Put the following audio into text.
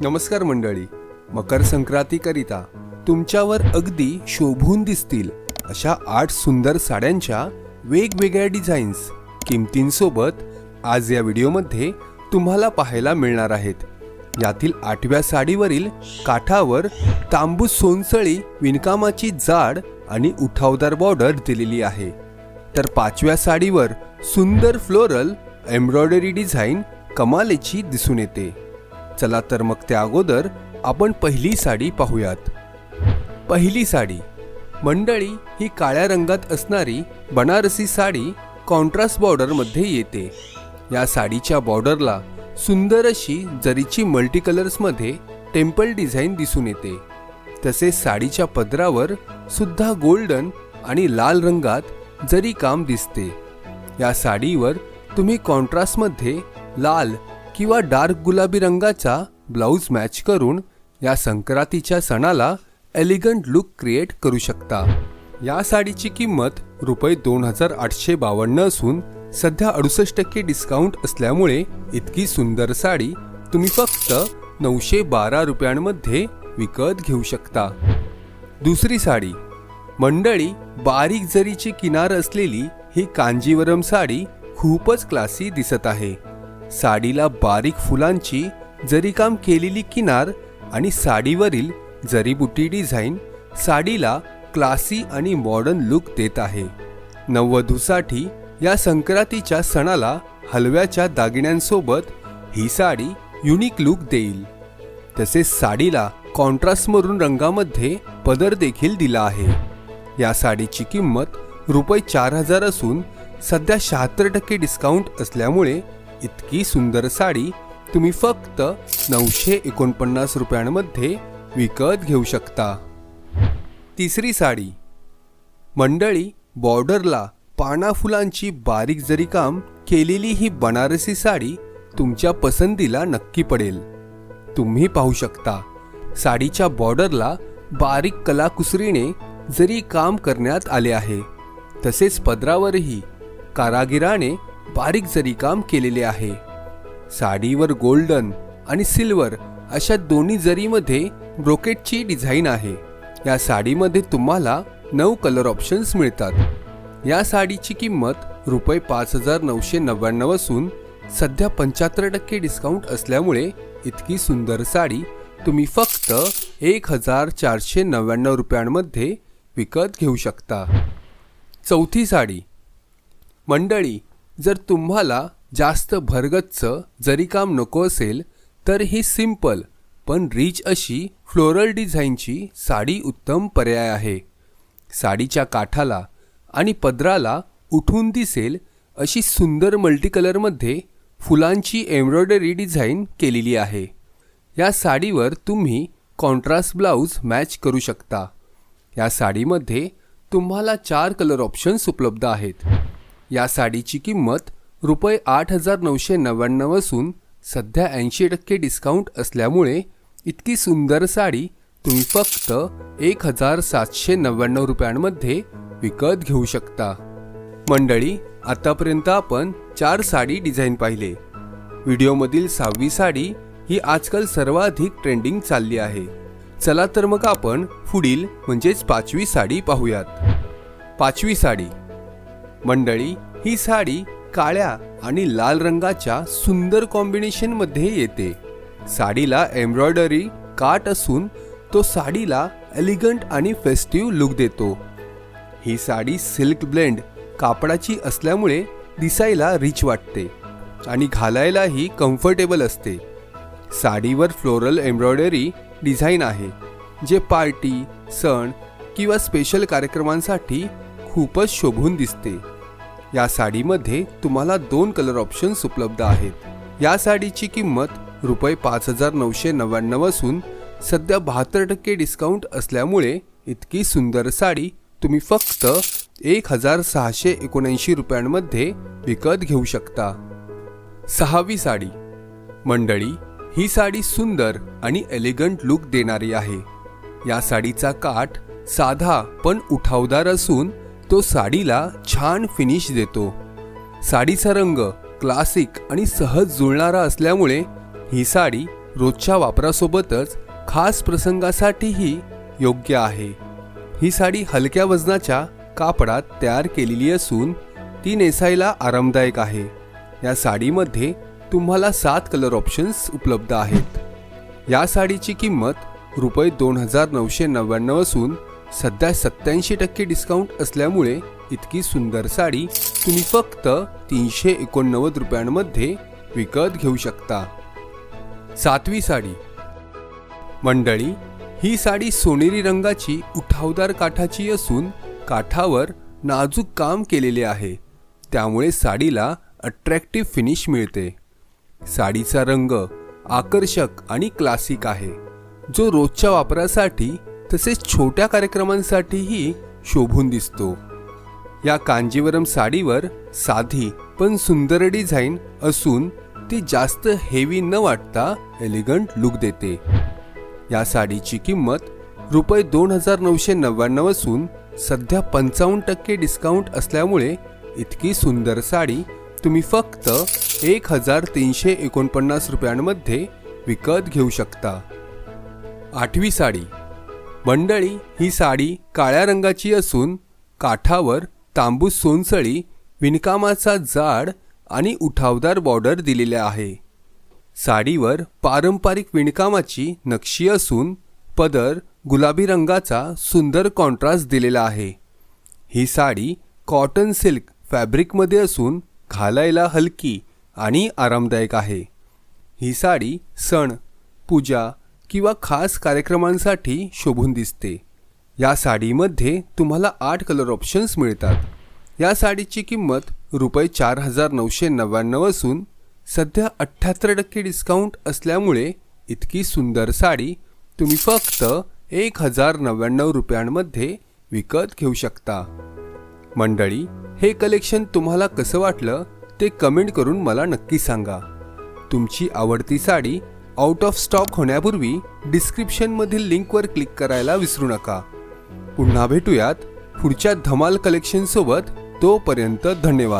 नमस्कार मंडळी. मकर संक्रांतीकरिता तुमच्यावर अगदी शोभून दिसतील अशा आठ सुंदर साड्यांच्या वेगवेगळ्या डिझाईन्स किमतींसोबत आज या व्हिडिओमध्ये तुम्हाला पाहायला मिळणार आहेत. यातील आठव्या साडीवरील काठावर तांबूस सोनसळी विणकामाची जाड आणि उठावदार बॉर्डर दिलेली आहे. तर पाचव्या साडीवर सुंदर फ्लोरल एम्ब्रॉयडरी डिझाईन कमालेची दिसून येते. चला तर मग त्या अगोदर आपण पहिली साडी पाहूयात. पहिली साडी मंडळी ही काळ्या रंगात असणारी बनारसी साडी कॉन्ट्रास्ट बॉर्डरमध्ये येते. या साडीच्या बॉर्डरला सुंदर अशी जरीची मल्टी कलर्समध्ये टेम्पल डिझाईन दिसून येते. तसेच साडीच्या पदरावर सुद्धा गोल्डन आणि लाल रंगात जरी काम दिसते. या साडीवर तुम्ही कॉन्ट्रास्टमध्ये लाल किंवा डार्क गुलाबी रंगाचा ब्लाऊज मॅच करून या संक्रांतीच्या सणाला एलिगंट लुक क्रिएट करू शकता. या साडीची किंमत रुपये दोन हजार आठशे बावन्न असून सध्या अडुसष्ट टक्के डिस्काउंट असल्यामुळे इतकी सुंदर साडी तुम्ही फक्त नऊशे बारा रुपयांमध्ये विकत घेऊ शकता. दुसरी साडी मंडळी बारीक जरीची किनार असलेली ही कांजीवरम साडी खूपच क्लासी दिसत आहे. साडीला बारीक फुलांची जरीकाम केलेली किनार आणि साडीवरील जरीबुटी डिझाईन साडीला क्लासी आणि मॉडर्न लुक देत आहे. नववधूसाठी या संक्रांतीच्या सणाला हलव्याच्या दागिन्यांसोबत ही साडी युनिक लुक देईल. तसेच साडीला कॉन्ट्रास्ट मरून रंगामध्ये पदर देखील दिला आहे. या साडीची किंमत रुपये चार हजार असून सध्या शहात्तर टक्के डिस्काउंट असल्यामुळे इतकी सुंदर साडी तुम्ही फक्त नऊशे एकोणपन्नास रुपयांमध्ये विकत घेऊ शकता. तिसरी साडी. मंडळी बॉर्डरला पाना फुलांची बारीक जरी काम केलेली ही बनारसी साडी तुमच्या पसंतीला नक्की पडेल. तुम्ही पाहू शकता साडीच्या बॉर्डरला बारीक कलाकुसरीने जरी काम करण्यात आले आहे तसेच पदरावरही कारागिराने बारीक जरी काम केलेले आहे. साडीवर गोल्डन आणि सिल्वर अशा दोन्ही जरीमध्ये ब्रोकेटची डिझाईन आहे. या साडीमध्ये तुम्हाला नऊ कलर ऑप्शन्स मिळतात. या साडीची किंमत रुपये पाच हजार नऊशे नव्याण्णव असून सध्या पंच्याहत्तर टक्के डिस्काउंट असल्यामुळे इतकी सुंदर साडी तुम्ही फक्त एक हजार चारशे नव्याण्णव रुपयांमध्ये विकत घेऊ शकता. चौथी साडी मंडळी जर तुम्हाला जास्त भरगच्च जरी काम नको असेल तर ही सिंपल पण रिच अशी फ्लोरल डिझाईनची साडी उत्तम पर्याय आहे. साडीच्या काठाला आणि पदराला उठून दिसेल अशी सुंदर मल्टी कलरमध्ये फुलांची एम्ब्रॉयडरी डिझाईन केलेली आहे. या साडीवर तुम्ही कॉन्ट्रास्ट ब्लाऊज मॅच करू शकता. या साडीमध्ये तुम्हाला चार कलर ऑप्शन्स उपलब्ध आहेत. या साडीची किंमत रुपये आठ हजार नऊशे नव्याण्णव असून सध्या ऐंशी टक्के डिस्काउंट असल्यामुळे इतकी सुंदर साडी तुम्ही फक्त एक हजार सातशे नव्याण्णव रुपयांमध्ये विकत घेऊ शकता. मंडळी आतापर्यंत आपण चार साडी डिझाईन पाहिले. व्हिडिओमधील सहावी साडी ही आजकाल सर्वाधिक ट्रेंडिंग चालली आहे. चला तर मग आपण पुढील म्हणजेच पाचवी साडी पाहूयात. पाचवी साडी. मंडळी ही साडी काळ्या आणि लाल रंगाच्या सुंदर कॉम्बिनेशनमध्ये येते. साडीला एम्ब्रॉयडरी काट असून तो साडीला एलिगंट आणि फेस्टिव्ह लुक देतो. ही साडी सिल्क ब्लेंड कापडाची असल्यामुळे दिसायला रिच वाटते आणि घालायलाही कम्फर्टेबल असते. साडीवर फ्लोरल एम्ब्रॉयडरी डिझाईन आहे जे पार्टी सण किंवा स्पेशल कार्यक्रमांसाठी खूपच शोभून दिसते. या साडीमध्ये तुम्हाला दोन कलर ऑप्शन्स उपलब्ध आहेत. या साडीची किंमत रुपये पाच हजार नऊशे नव्याण्णव असून सध्या बहात्तर टक्के डिस्काउंट असल्यामुळे इतकी सुंदर साडी तुम्ही फक्त एक हजार सहाशे एकोणऐंशी रुपयांमध्ये विकत घेऊ शकता. सहावी साडी. मंडळी ही साडी सुंदर आणि एलिगंट लुक देणारी आहे. या साडीचा काठ साधा पण उठावदार असून तो साडीला छान फिनिश देतो. साडीचा रंग क्लासिक आणि सहज जुळणारा असल्यामुळे ही साडी रोजच्या वापरासोबतच खास प्रसंगासाठीही योग्य आहे. ही साडी हलक्या वजनाच्या कापडात तयार केलेली असून ती नेसायला आरामदायक आहे. या साडीमध्ये तुम्हाला सात कलर ऑप्शन्स उपलब्ध आहेत. या साडीची किंमत रुपये दोन हजार नऊशे नव्याण्णव असून सध्या सत्याऐंशी टक्के डिस्काउंट असल्यामुळे इतकी सुंदर साडी तुम्ही फक्त तीनशे एकोणनव्वद रुपयांमध्ये विकत घेऊ शकता. सातवी साडी. मंडळी ही साडी सोनेरी रंगाची उठावदार काठाची असून काठावर नाजूक काम केलेले आहे. त्यामुळे साडीला अट्रॅक्टिव्ह फिनिश मिळते. साडीचा रंग आकर्षक आणि क्लासिक आहे. जो रोजच्या वापरासाठी तसेच छोट्या कार्यक्रमांसाठीही शोभून दिसतो. या कांजीवरम साडीवर साधी पण सुंदर डिझाईन असून ती जास्त हेवी न वाटता एलिगंट लुक देते. या साडीची किंमत रुपये दोन हजार नऊशे नव्याण्णव असून सध्या पंचावन्न टक्के डिस्काउंट असल्यामुळे इतकी सुंदर साडी तुम्ही फक्त एक हजार तीनशे एकोणपन्नास रुपयांमध्ये विकत घेऊ शकता. आठवी साडी. मंडळी ही साडी काळ्या रंगाची असून काठावर तांबूस सोनसळी विणकामाचा जाड आणि उठावदार बॉर्डर दिलेल्या आहे. साडीवर पारंपरिक विणकामाची नक्षी असून पदर गुलाबी रंगाचा सुंदर कॉन्ट्रास्ट दिलेला आहे. ही साडी कॉटन सिल्क फॅब्रिकमध्ये असून घालायला हलकी आणि आरामदायक आहे. ही साडी सण पूजा किंवा खास कार्यक्रमांसाठी शोभून दिसते. या साडीमध्ये तुम्हाला आठ कलर ऑप्शन्स मिळतात. या साडीची किंमत रुपये चार हजार नऊशे नव्याण्णव असून सध्या अठ्ठ्याहत्तर टक्के डिस्काउंट असल्यामुळे इतकी सुंदर साडी तुम्ही फक्त एक हजार नव्याण्णव रुपयांमध्ये विकत घेऊ शकता. मंडळी हे कलेक्शन तुम्हाला कसं वाटलं ते कमेंट करून मला नक्की सांगा. तुमची आवडती साडी आउट ऑफ स्टॉक होण्यापूर्वी डिस्क्रिप्शनमधील लिंकवर क्लिक करायला विसरू नका. पुन्हा भेटूयात पुढच्या धमाल कलेक्शनसोबत तोपर्यंत धन्यवाद.